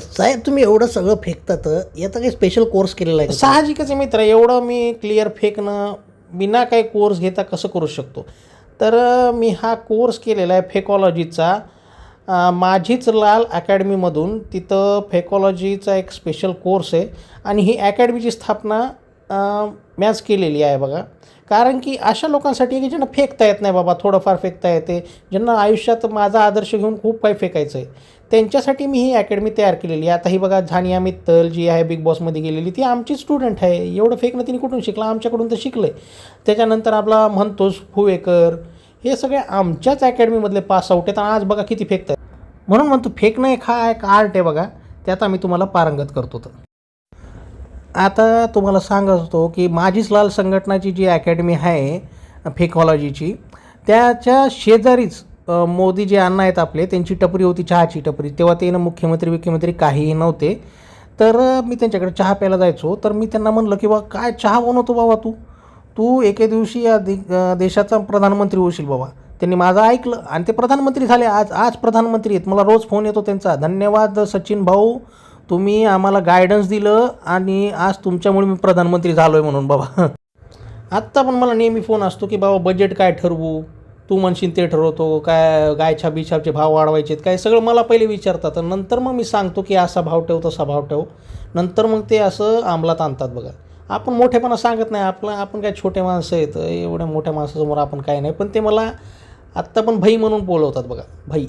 साहेब तुम्ही एवढं सगळं फेकतात याचा काही स्पेशल कोर्स केलेला आहे का? साहजिकच आहे मित्र एवढं मी क्लिअर फेकणं बिना काही कोर्स घेता कसं करू शकतो? तर अ, मी हा कोर्स केलेला आहे फेकॉलॉजीचा. अ, माझीच लाल अकॅडमीमधून तिथं फेकॉलॉजीचा एक स्पेशल कोर्स आहे. आणि ही अकॅडमीची स्थापना मॅच केलेली आहे बघा. कारण की अशा लोकांसाठी की ज्यांना फेकता येत नाही बाबा थोडंफार फेकता येते. ज्यांना आयुष्यात माझा आदर्श घेऊन खूप काही फेकायचं आहे त्यांच्यासाठी मी ही अकॅडमी तयार केलेली आहे. आता ही बघा झानिया मित्तल जी आहे बिग बॉसमध्ये गेलेली ती आमची स्टुडंट आहे. एवढं फेकणं तिने कुठून शिकलं? आमच्याकडून तर शिकलं आहे त्याच्यानंतर आपला म्हणतोस फुवेकर हे सगळे आमच्याच अकॅडमीमधले पास आउट आहेत. आणि आज बघा किती फेकतात म्हणून म्हणतो फेकणं एक हा एक आर्ट आहे बघा. त्यात आम्ही तुम्हाला पारंगत करतो तर. आता तुम्हाला सांगत होतो की माझीच लाल संघटनाची जी अकॅडमी आहे फेकॉलॉजीची त्याच्या शेजारीच मोदी जे अण्णा आहेत आपले त्यांची टपरी होती चहाची टपरी. तेव्हा ते ना मुख्यमंत्री मुख्यमंत्री काहीही नव्हते. तर मी त्यांच्याकडे चहा प्यायला जायचो. तर मी त्यांना म्हणलं की बा काय चहा बनवतो बाबा तू? तू एके दिवशी या देशाचा प्रधानमंत्री होशील बाबा. त्यांनी माझं ऐकलं आणि ते प्रधानमंत्री झाले. आज आज प्रधानमंत्री आहेत. मला रोज फोन येतो त्यांचा. धन्यवाद सचिन भाऊ. तुम्ही आम्हाला गायडन्स दिलं आणि आज तुमच्यामुळे मी प्रधानमंत्री झालो आहे म्हणून बाबा. आत्ता पण मला नेहमी फोन असतो की बाबा बजेट काय ठरवू? तू म्हणशील ते ठरवतो काय गायछा बिछापचे भाव वाढवायचे आहेत काय सगळं मला पहिले विचारतात. नंतर मग मी सांगतो की असा भाव ठेव तसा भाव ठेव. नंतर मग ते असं अंमलात आणतात बघा. आपण मोठेपणा सांगत नाही. आपलं आपण काय छोटे माणसं आहेत एवढ्या मोठ्या माणसासमोर आपण काय नाही. पण ते मला आत्ता पण भाई म्हणून बोलवतात बघा. भाई.